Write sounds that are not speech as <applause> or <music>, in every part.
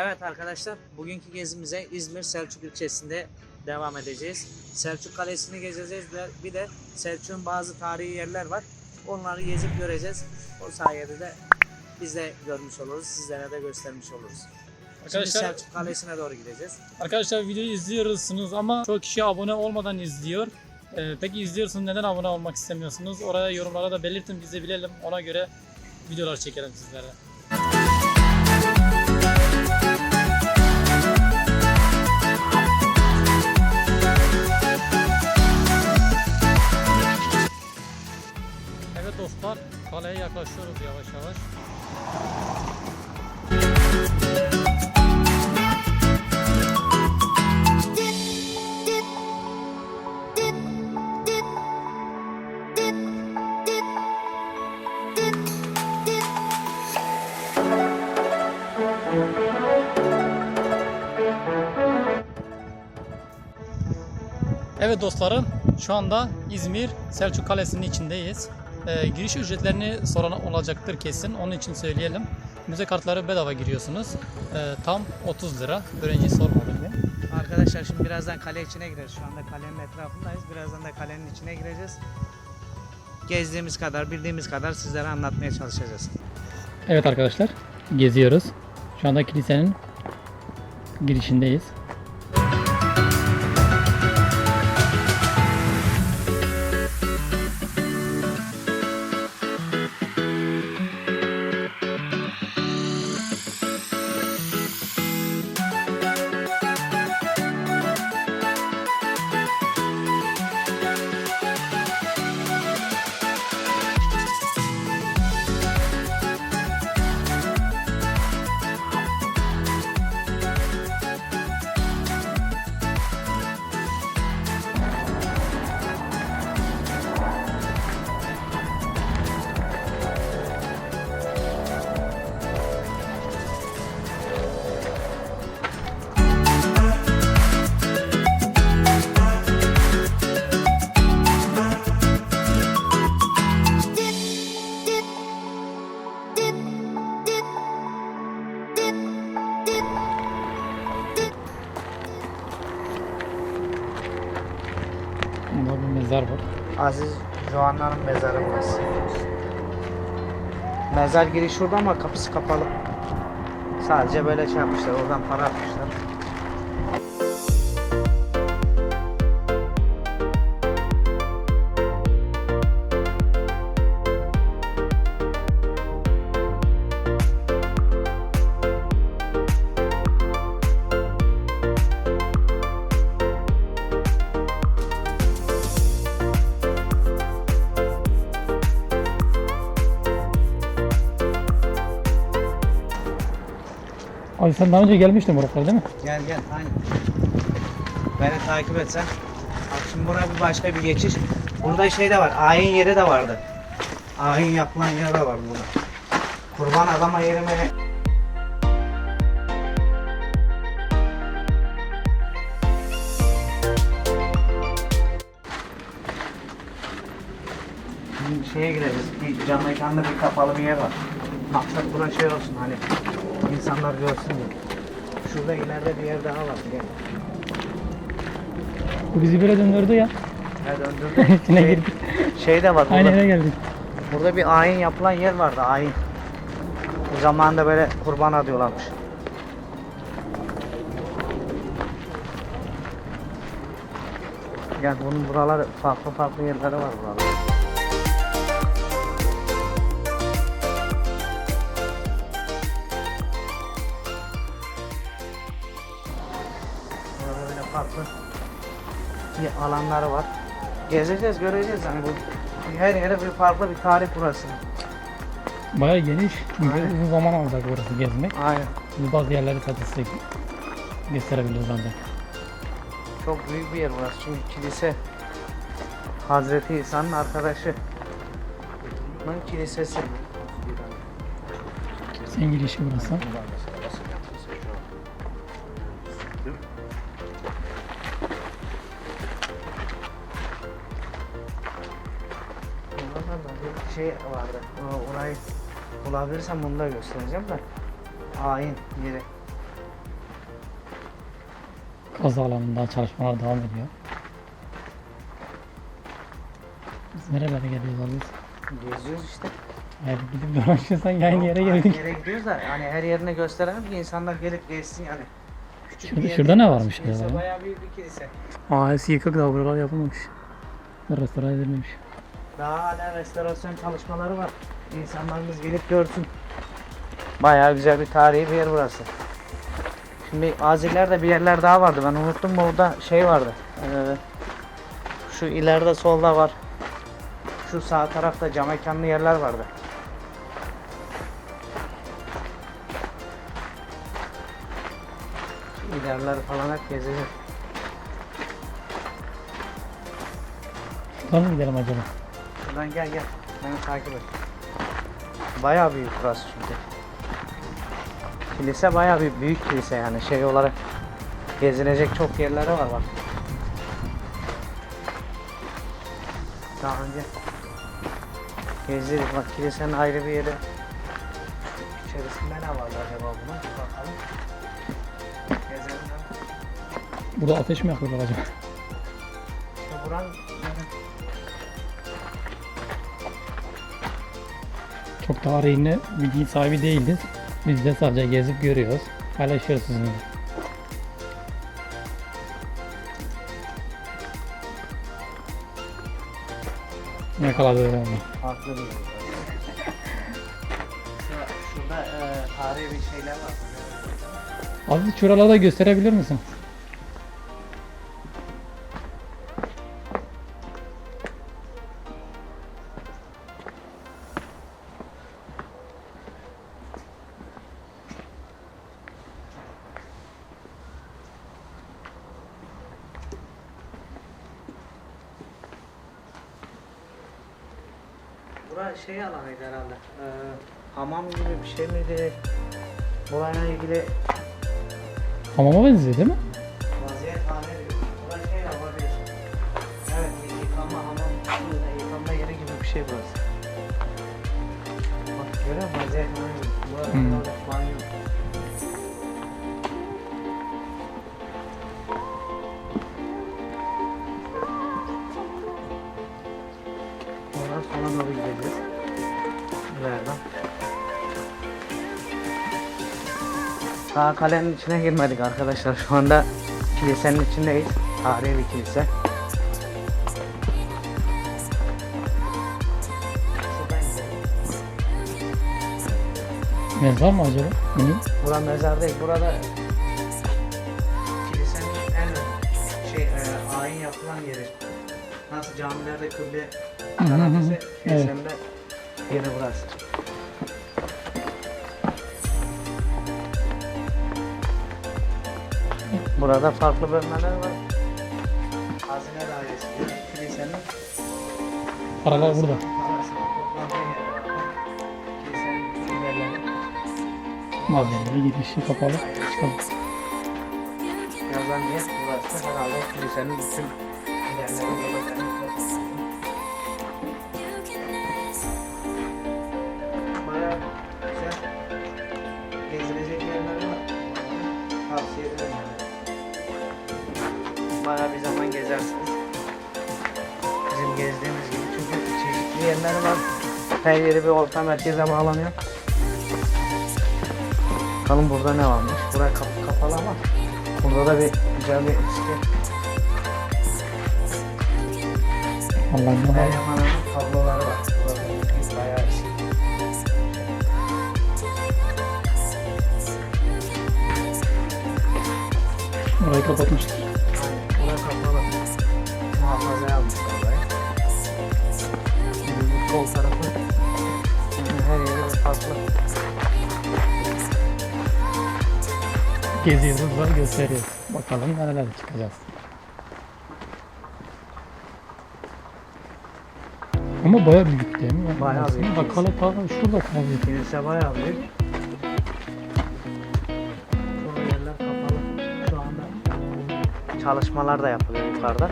Evet arkadaşlar, bugünkü gezimize İzmir Selçuk ilçesinde devam edeceğiz. Selçuk Kalesi'ni gezeceğiz bir de Selçuk'un bazı tarihi yerler var. Onları gezip göreceğiz. O sayede de biz de görmüş oluruz, sizlere de göstermiş oluruz. Şimdi Arkadaşlar, Selçuk Kalesi'ne doğru gideceğiz. arkadaşlar videoyu izliyorsunuz ama çok kişi abone olmadan izliyor. Ee, peki izliyorsunuz neden abone olmak istemiyorsunuz? Oraya yorumlara da belirtin biz de bilelim. Ona göre videolar çekelim sizlere. Dostlar, kaleye yaklaşıyoruz yavaş yavaş. Evet dostlarım, şu anda İzmir Selçuk Kalesi'nin içindeyiz. Ee, giriş ücretlerini soran olacaktır kesin, onun için söyleyelim. Müze kartları bedava giriyorsunuz. Ee, tam 30 lira. Öğrenci sormadım ben. Arkadaşlar şimdi birazdan kale içine gireceğiz. Şu anda kalenin etrafındayız. Birazdan da kalenin içine gireceğiz. Gezdiğimiz kadar, bildiğimiz kadar sizlere anlatmaya çalışacağız. Evet arkadaşlar, geziyoruz. Şu anda kilisenin girişindeyiz. Aziz Joanna'nın mezarı burası. Mezar giriş şurada ama kapısı kapalı. Sadece böyle şey yapmışlar, oradan para atmışlar. Abi sen daha önce gelmiştin buralara değil mi? Gel gel, aynen. Beni takip et sen. Bak şimdi buraya bir başka bir geçiş. Burada şey de var, ayin yeri de vardı. Ayin yapılan yer de var burada. Kurban adama yeri mi? Şimdi şeye gireriz. Bir cam mekanda bir kapalı bir yer var. Maksat buna şey olsun hani insanlar görsün diye. Şurada ileride bir yer daha var. Gel. Bu bizi böyle döndürdü ya. Ya döndürdüm. <laughs> İçine şey, girdik. şey de var Aynı burada. yere geldik. Burada bir ayin yapılan yer vardı ayin. Zamanında böyle kurban adıyorlarmış. Yani bunun buraları farklı farklı yerleri var burada. Alanları var. Gezeceğiz, göreceğiz yani bu her yere bir farklı bir tarih burası. Bayağı geniş. Çünkü Aynen. uzun zaman alacak burası gezmek. Aynen. Biz bazı yerleri size gösterebiliriz ancak. Çok büyük bir yer burası çünkü kilise Hazreti İsa'nın arkadaşı. Kilisesi. Sen girişi burası. Şey vardı. Orayı bulabilirsem bunu da göstereceğim de. Ayin yeri. Kazı alanında çalışmalar devam ediyor. Biz nerelere geliyoruz abi? Geziyoruz işte. Hayır gidip dolaşırsan aynı yere Aynı geldik. yere gidiyoruz da hani her yerini gösterelim ki insanlar gelip gezsin yani. Küçük Şurada- şurada ne varmış Kilise ya? Bayağı büyük bir kilise. Aa eski yıkık da buralar yapılmamış. Restore edilmemiş. Daha hala restorasyon çalışmaları var. İnsanlarımız gelip görsün. Bayağı güzel bir tarihi bir yer burası. Şimdi Aziller'de bir yerler daha vardı. Ben unuttum mu orada şey vardı. Ee, şu ileride solda var. Şu sağ tarafta cam mekanlı yerler vardı. İlerler falan hep gezeceğiz. Şuradan mı gidelim acaba? Şuradan gel gel. Beni takip et. Bayağı büyük burası çünkü. Kilise bayağı bir büyük kilise yani şey olarak gezilecek çok yerleri var bak. Daha önce gezdik bak kilisenin ayrı bir yeri. İçerisinde ne vardı acaba bunun? Bakalım. Gezelim. Burada ateş mi yakıyorlar acaba? İşte buranın Çok tarihine bilgi sahibi değiliz. Biz de sadece gezip görüyoruz. Paylaşıyoruz sizinle. Ne kadar öyle farklı bir yer. Şurada, e, tarihi bir şeyler var. Abi şuralarda gösterebilir misin? Bura şey alanıydı herhalde. Ee, hamam gibi bir şey miydi? Burayla ilgili Hamama benziyor değil mi? İleriden. Daha kalenin içine girmedik arkadaşlar. Şu anda kilisenin içindeyiz. Tarihi bir kilise. Mezar mı acaba? Hı? Bura mezar değil. Burada kilisenin en şey e, ayin yapılan yeri. Nasıl camilerde kıble hı. tarafısı Evet. Yeri burası. Burada farklı bölmeler var. Hazine dairesi. Kilisenin Paralar burada. Kilisenin bütün yerleri. Malzemeleri girişi kapalı. Çıkalım. Yazan yer burası herhalde kilisenin bütün yerleri olacak. Çeşitli yerler var. Her yeri bir orta merkeze bağlanıyor. Bakalım burada ne varmış. Buraya kapı kapalı ama burada da bir güzel bir eski Allah'ım her ya. yamanın tabloları var. Burada bayağı kapatmışlar. Geziyoruz var gösteriyoruz. Bakalım nerelere çıkacağız. Ama bayağı büyük değil mi? Bayağı Aslında büyük. Bak hala ta şurada kalıyor. Kilise bayağı büyük. Çoğu yerler kapalı. Şu anda çalışmalar da yapılıyor yukarıda.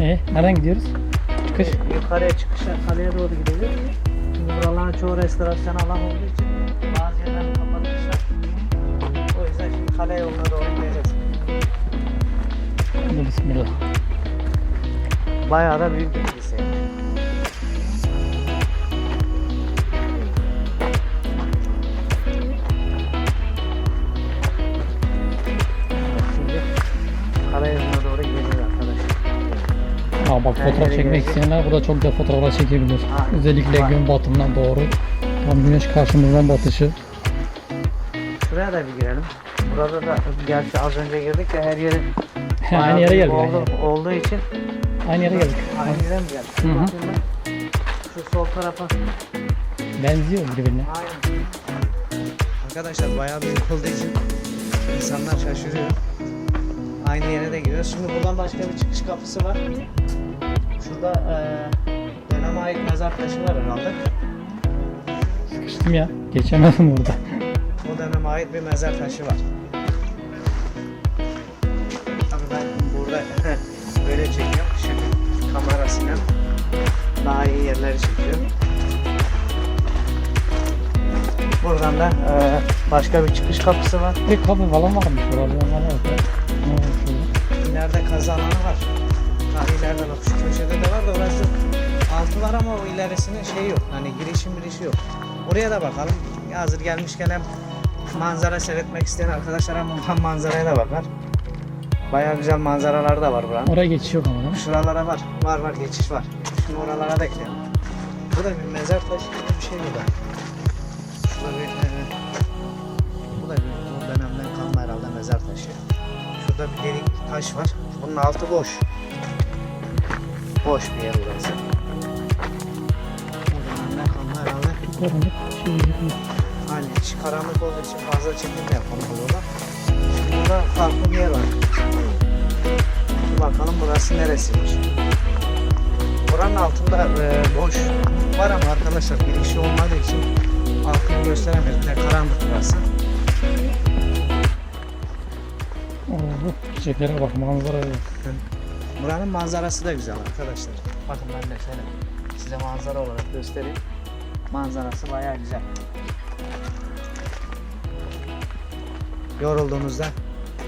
E nereden gidiyoruz? Çıkış. Yukarıya çıkışa kaleye doğru gideceğiz. Şimdi buraların çoğu restorasyon alan olduğu için bazı yerlerini kapatmışlar. O yüzden şimdi kale yoluna doğru gideceğiz. Hadi bismillah. Bayağı da büyük bir kilise. Aa bak fotoğraf çekmek isteyenler burada çok güzel fotoğraflar çekebilir. Aynen. Özellikle gün batımından doğru. Tam güneş karşımızdan batışı. Şuraya da bir girelim. Burada da gerçi az önce girdik de her yeri <laughs> Aynı yere geldik. oldu, Aynı yere, olduğu için aynı yere geldik. aynı yere mi geldik? Hı hı. Şu sol tarafa. Benziyor birbirine. Aynen. Arkadaşlar bayağı büyük olduğu için insanlar şaşırıyor. Aynı yere de giriyoruz. Şimdi buradan başka bir çıkış kapısı var. Şurada eee döneme ait mezar taşı var herhalde. Sıkıştım ya. Geçemedim burada. O döneme ait bir mezar taşı var. Tabii ben burada <laughs> böyle çekiyorum. Şimdi kamerasıyla daha iyi yerleri çekiyorum. Buradan da eee, başka bir çıkış kapısı var. Bir kapı falan varmış burada. Onlar yok ya. Ne olmuş şurada? İleride kazı alanı var. İleride bak şu köşede de var da orası altı var ama o ilerisinin şeyi yok. Hani girişin girişi yok. Oraya da bakalım. Hazır gelmişken hem manzara seyretmek isteyen arkadaşlar hem buradan manzaraya da bakar. Bayağı güzel manzaralar da var buranın. Oraya geçiş yok ama değil mi? Şuralara var. Var var geçiş var. Şimdi oralara da gidelim. Bu da bir mezar taşı gibi bir şey bu da. Şurada bir e, bu da bir o dönemden kalma herhalde mezar taşı. Şurada bir delik taş var. Bunun altı boş. Boş bir yer burası. Karanlık şey yok. Hani karanlık olduğu için fazla çekim de yapamıyor orada. Şimdi burada farklı bir yer var. Bir bakalım burası neresiymiş. Buranın altında e, boş var ama arkadaşlar girişi olmadığı için altını gösteremedim. Ne karanlık burası. Oo, çiçeklere bak manzaraya bak. Buranın manzarası da güzel arkadaşlar. Bakın ben de şöyle size manzara olarak göstereyim. Manzarası bayağı güzel. Yorulduğunuzda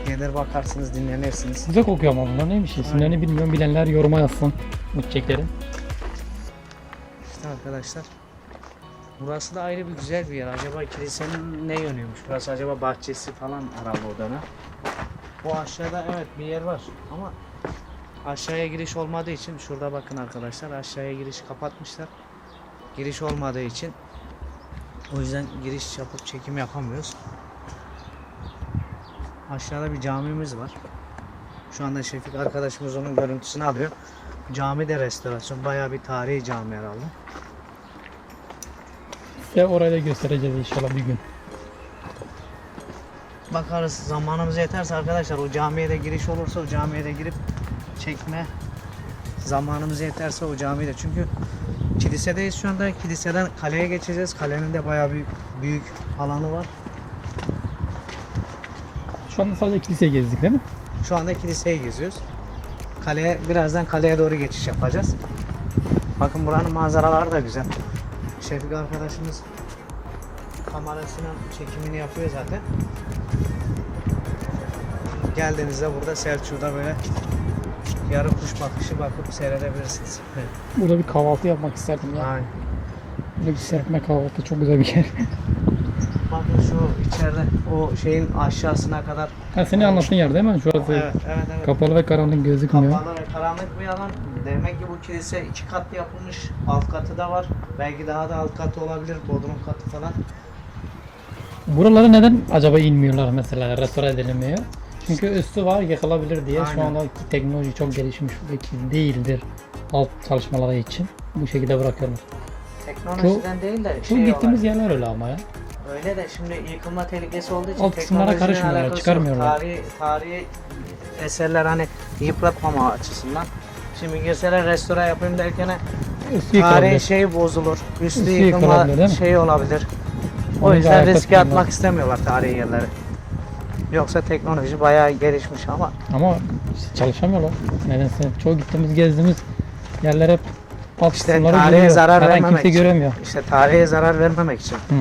gelir bakarsınız dinlenirsiniz. Güzel kokuyor ama bunlar neymiş? İsimlerini bilmiyorum. Bilenler yoruma yazsın. Bu çiçeklerin. İşte arkadaşlar. Burası da ayrı bir güzel bir yer. Acaba kilisenin ne yönüymüş? Burası acaba bahçesi falan herhalde o dönem. Bu aşağıda evet bir yer var ama aşağıya giriş olmadığı için şurada bakın arkadaşlar aşağıya giriş kapatmışlar. Giriş olmadığı için o yüzden giriş yapıp çekim yapamıyoruz. Aşağıda bir camimiz var. Şu anda Şefik arkadaşımız onun görüntüsünü alıyor. Cami de restorasyon. Bayağı bir tarihi cami herhalde. Size orayı da göstereceğiz inşallah bir gün. Bakarız zamanımız yeterse arkadaşlar o camiye de giriş olursa o camiye de girip çekme zamanımız yeterse o camiye de çünkü kilisedeyiz şu anda. Kiliseden kaleye geçeceğiz. Kalenin de bayağı bir büyük alanı var. Şu anda sadece kiliseyi gezdik değil mi? şu anda kiliseyi geziyoruz. Kaleye birazdan kaleye doğru geçiş yapacağız. Bakın buranın manzaraları da güzel. Şefik arkadaşımız kamerasıyla çekimini yapıyor zaten. Geldiğinizde burada Selçuk'ta böyle yarı kuş bakışı bakıp seyredebilirsiniz. Burada bir kahvaltı yapmak isterdim ya. Aynen. Burada bir serpme kahvaltı çok güzel bir yer. <laughs> Bakın şu içeride o şeyin aşağısına kadar ha seni anlattığın yer değil mi? Şurası evet evet evet. kapalı ve karanlık gözükmüyor. Kapalı ve karanlık bir alan. Demek ki bu kilise iki katlı yapılmış. Alt katı da var. Belki daha da alt katı olabilir. Bodrum katı falan. Buralara neden acaba inmiyorlar mesela restore edilmiyor? Çünkü üstü var yıkılabilir diye şu Aynen. andaki teknoloji çok gelişmiş belki değildir alt çalışmaları için. Bu şekilde bırakıyorlar. Teknolojiden değil de Şu şey gittiğimiz olarak. yerler öyle ama ya. Öyle de şimdi yıkılma tehlikesi olduğu için Alt kısımlara karışmıyorlar, çıkarmıyorlar. Tarihi, tarihi eserler hani yıpratmama açısından. Şimdi girseler restore yapayım derken Üstü tarihi şey bozulur. Üstü Üstü yıkılma şey olabilir. O yüzden riske atmak istemiyorlar tarihi yerleri. Yoksa teknoloji bayağı gelişmiş ama Ama çalışamıyorlar. Nedense çoğu gittiğimiz gezdiğimiz yerler hep alt İşte tarihe görüyor. zarar an vermemek kimse için. göremiyor. İşte tarihe zarar vermemek için. Hı,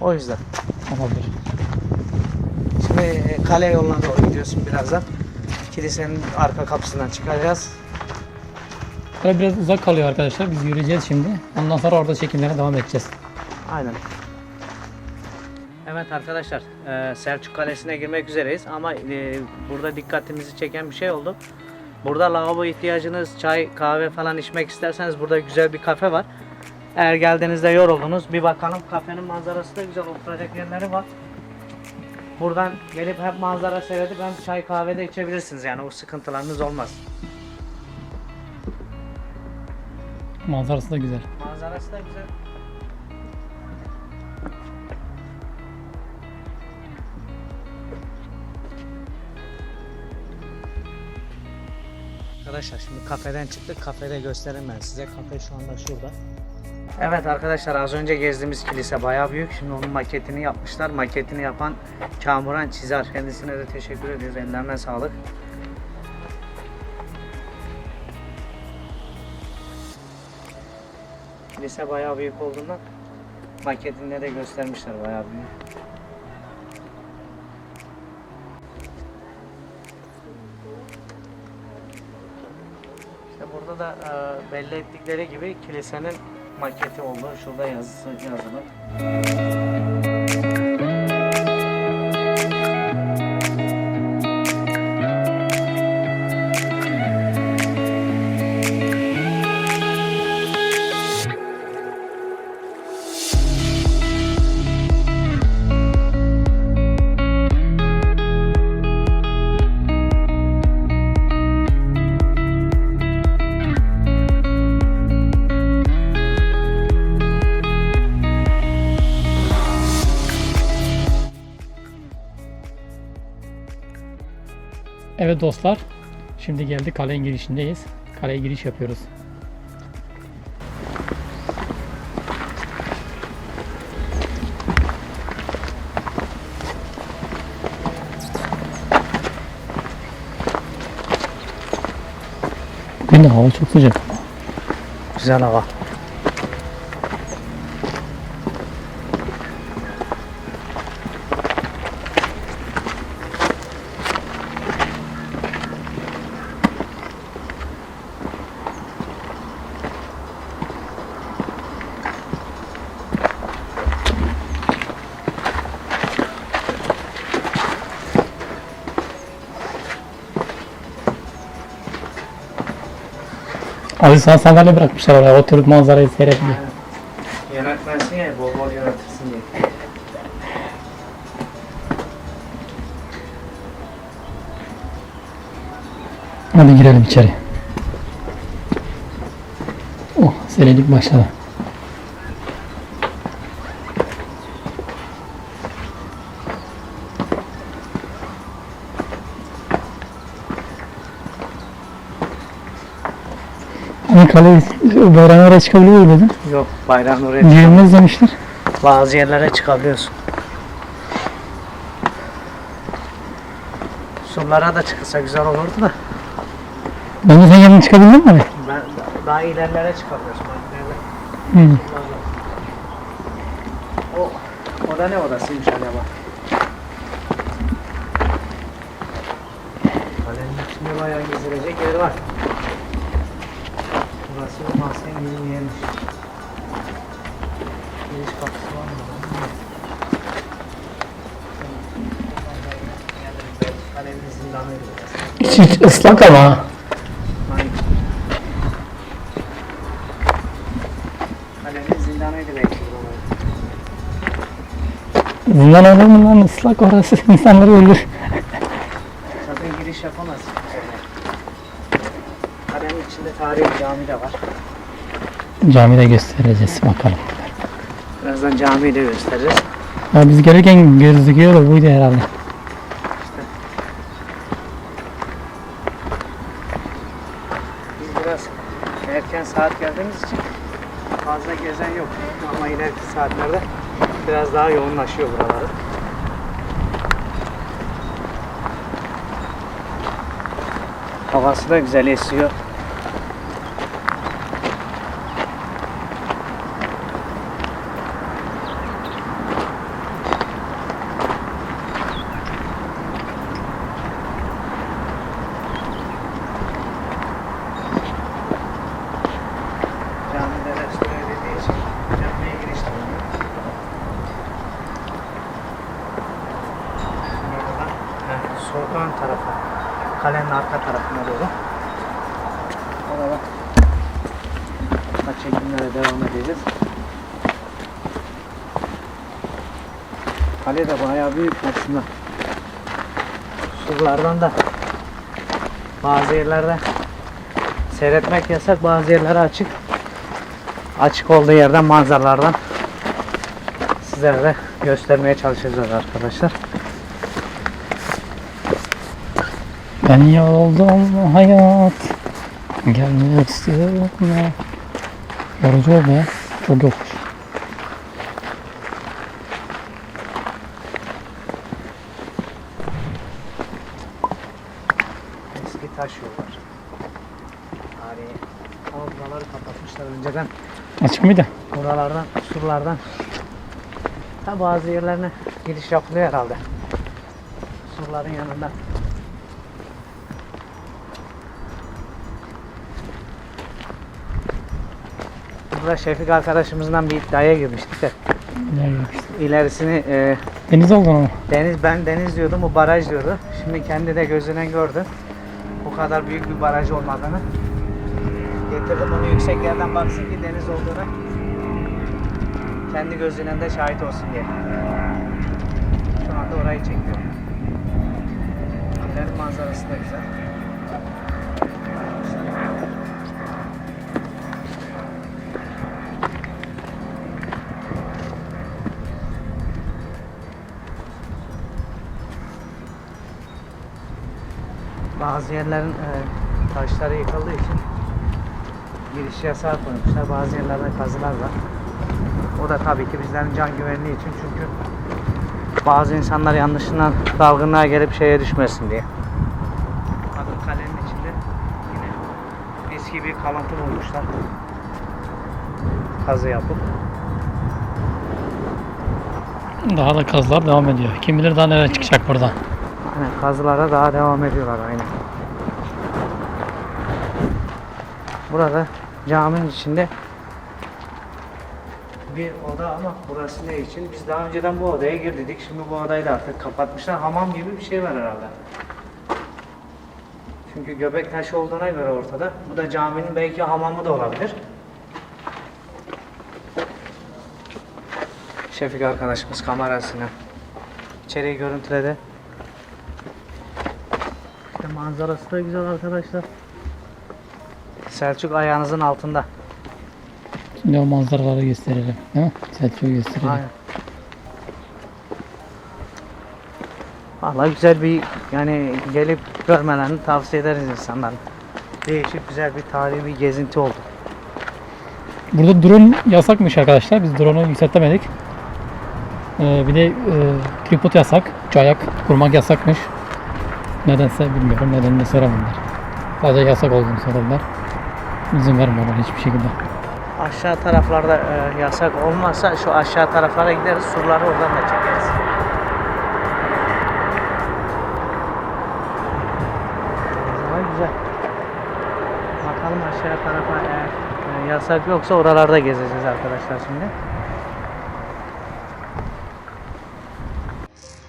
O yüzden. olabilir. Şimdi e, kale yoluna doğru gidiyorsun birazdan. Kilisenin arka kapısından çıkacağız. Böyle biraz uzak kalıyor arkadaşlar. Biz yürüyeceğiz şimdi. Ondan sonra orada çekimlere devam edeceğiz. Aynen. Evet arkadaşlar e, Selçuk Kalesi'ne girmek üzereyiz ama e, burada dikkatimizi çeken bir şey oldu. Burada lavabo ihtiyacınız, çay, kahve falan içmek isterseniz burada güzel bir kafe var. Eğer geldiğinizde yoruldunuz bir bakalım kafenin manzarası da güzel oturacak yerleri var. Buradan gelip hep manzara seyredip hem çay kahve de içebilirsiniz yani o sıkıntılarınız olmaz. Manzarası da güzel. Manzarası da güzel. Arkadaşlar şimdi kafeden çıktık. Kafede göstereyim ben size. Kafe şu anda şurada. Evet arkadaşlar az önce gezdiğimiz kilise bayağı büyük. Şimdi onun maketini yapmışlar. Maketini yapan Kamuran Çizer. Kendisine de teşekkür ediyoruz. Ellerine sağlık. Kilise bayağı büyük olduğundan maketinde de göstermişler bayağı büyük. Belli ettikleri gibi kilisenin maketi olduğu şurada yazısı yazılı. Evet dostlar. Şimdi geldik kalenin girişindeyiz. Kaleye giriş yapıyoruz. Bugün de hava çok sıcak. Güzel hava. Abi sana sandalye bırakmışlar oraya oturup manzarayı seyret diye. Yönetmensin ya bol bol yönetirsin diye. Hadi girelim içeri. Oh seyredik başladı. Hani kale bayrağın oraya çıkabiliyor muydun? Yok bayrağın oraya Girilmez demişler. Bazı yerlere çıkabiliyorsun. Surlara da çıkılsa güzel olurdu da. Bence sen yanına çıkabildin mi? Ben daha ilerlere çıkabiliyorsun. Hı. O, o da ne odasıymış acaba? Kalenin içinde bayağı gezilecek yer var. Burası mahzen yermiş. Giriş kapısı var mı? İç ıslak ama. Zindan olur mu lan ıslak orası <laughs> insanları öldür. Zaten giriş yapamaz. İçinde tarihi cami de var. Camide göstereceğiz bakalım. Birazdan camiyi de gösteririz. Ya biz gelirken gözüküyor da buydu herhalde. Biz biraz erken saat geldiğimiz için fazla gezen yok. Ama ileriki saatlerde biraz daha yoğunlaşıyor buraları. Havası da güzel esiyor. kalenin arka tarafına doğru. Orada da çekimlere devam edeceğiz. Kale de bayağı büyük aslında. Surlardan da bazı yerlerde seyretmek yasak, bazı yerlere açık. Açık olduğu yerden manzaralardan sizlere de göstermeye çalışacağız arkadaşlar. Ben yoldum hayat. Gelmek istiyorum. Yorucu oldu ya. Çok yokuş. Eski taş yollar. Tarihi. Ama buraları kapatmışlar önceden. Açık mıydı? Buralardan. Ha bazı yerlerine giriş yapılıyor herhalde. Surların yanında. Burada Şefik arkadaşımızdan bir iddiaya girmiştik de ilerisini e, Deniz oldu ama. Deniz ben deniz diyordum bu baraj diyordu. Şimdi kendi de gözüne gördü. Bu kadar büyük bir baraj olmadığını. Getirdim onu yüksek yerden baksın ki deniz olduğunu kendi gözüne de şahit olsun diye. Şu anda orayı çekiyor. İleri manzarası da güzel. Bazı yerlerin e, taşları yıkıldığı için giriş yasağı koymuşlar. Bazı yerlerde kazılar var. O da tabii ki bizlerin can güvenliği için çünkü bazı insanlar yanlışından dalgınlığa gelip şeye düşmesin diye. Bakın kalenin içinde yine eski bir kalıntı bulmuşlar. Kazı yapıp. Daha da kazılar devam ediyor. Kim bilir daha neler çıkacak buradan. Aynen kazılara daha devam ediyorlar aynen. Burada caminin içinde bir oda ama burası ne için? Biz daha önceden bu odaya girdik. Şimdi bu odayı da artık kapatmışlar. Hamam gibi bir şey var herhalde. Çünkü göbek taşı olduğuna göre ortada. Bu da caminin belki hamamı da olabilir. Şefik arkadaşımız kamerasını içeriği görüntüledi. İşte manzarası da güzel arkadaşlar. Selçuk ayağınızın altında. Şimdi o manzaraları gösterelim. Değil mi? Selçuk'u gösterelim. Aynen. Vallahi güzel bir yani gelip görmelerini tavsiye ederiz insanların. Değişik güzel bir tarihi bir gezinti oldu. Burada drone yasakmış arkadaşlar. Biz drone'u yükseltemedik. Ee, bir de e, tripod yasak. Üç ayak kurmak yasakmış. Nedense bilmiyorum. Nedenini soramadılar. Sadece yasak olduğunu söylediler. İzin vermiyorlar hiçbir şekilde. Aşağı taraflarda e, yasak olmazsa şu aşağı taraflara gideriz. Surları oradan da çekeriz. Manzara güzel. Bakalım aşağı tarafa eğer e, yasak yoksa oralarda gezeceğiz arkadaşlar şimdi.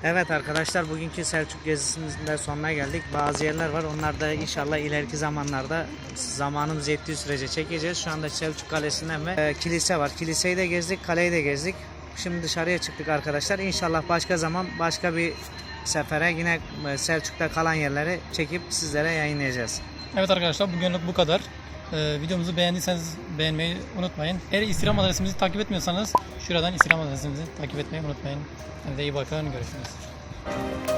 Evet arkadaşlar bugünkü Selçuk gezisinin de sonuna geldik. Bazı yerler var. Onlar da inşallah ileriki zamanlarda zamanımız yettiği sürece çekeceğiz. Şu anda Selçuk Kalesi'nden ve e, kilise var. Kiliseyi de gezdik, kaleyi de gezdik. Şimdi dışarıya çıktık arkadaşlar. İnşallah başka zaman başka bir sefere yine e, Selçuk'ta kalan yerleri çekip sizlere yayınlayacağız. Evet arkadaşlar bugünlük bu kadar. Ee, videomuzu beğendiyseniz beğenmeyi unutmayın. Eğer Instagram adresimizi takip etmiyorsanız şuradan Instagram adresimizi takip etmeyi unutmayın. Kendinize iyi bakın. Görüşürüz.